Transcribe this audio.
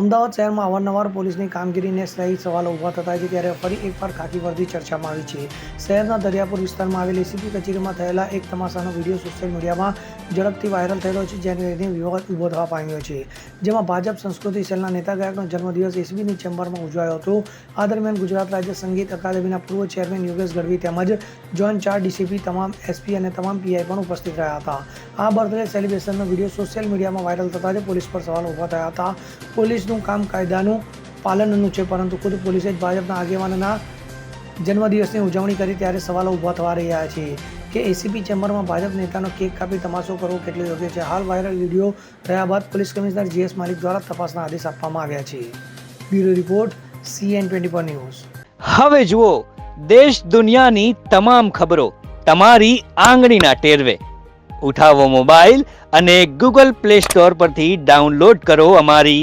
અમદાવાદ શહેરમાં અવારનવાર પોલીસની કામગીરીને સહિત સવાલો ઊભા થતા છે ત્યારે ફરી એકવાર ખાકી વર્દી ચર્ચામાં આવી છે. શહેરના દરિયાપુર વિસ્તારમાં આવેલી એસીપી કચેરીમાં થયેલા એક તમાશાનો વીડિયો સોશિયલ મીડિયામાં ઝડપથી વાયરલ થયેલો છે, જેને લઈને વિવાદ ઊભો થવા પામ્યો છે. જેમાં ભાજપ સંસ્કૃતિ સેલના નેતા ગાયકનો જન્મદિવસ એસબીની ચેમ્બરમાં ઉજવાયો હતો. આ દરમિયાન ગુજરાત રાજ્ય સંગીત અકાદમીના પૂર્વ ચેરમેન યોગેશ ગઢવી તેમજ જોઈન્ટ ચાર ડીસીપી તમામ એસપી અને તમામ પીઆઈ પણ ઉપસ્થિત રહ્યા હતા. આ બર્થડે સેલિબ્રેશનનો વીડિયો સોશિયલ મીડિયામાં વાયરલ થતા જ પોલીસ પર સવાલ ઊભા થયા હતા. પોલીસનું કામ કાયદાનું પાલનનું છે પરંતુ ખુદ પોલીસે જ ભાજપના આગેવાનના જન્મદિવસની ઉજવણી કરી ત્યારે સવાલો ઊભા થવા રહ્યા છે કે એસીપી ચેમ્બરમાં ભાજપ નેતાનો કેક કાપી તમાશો કરવો કેટલો યોગ્ય છે? હાલ વાયરલ વીડિયો થયા બાદ પોલીસ કમિશનર જીએસ માલિક દ્વારા તપાસના આદેશ આપવામાં આવ્યા છે. Bureau report CN twenty four news. હવે જુઓ, દેશ દુનિયાની તમામ ખબરો તમારી આંગળીના ટેરવે. ઉઠાવો મોબાઈલ અને ગૂગલ પ્લે સ્ટોર પરથી ડાઉનલોડ કરો અમારી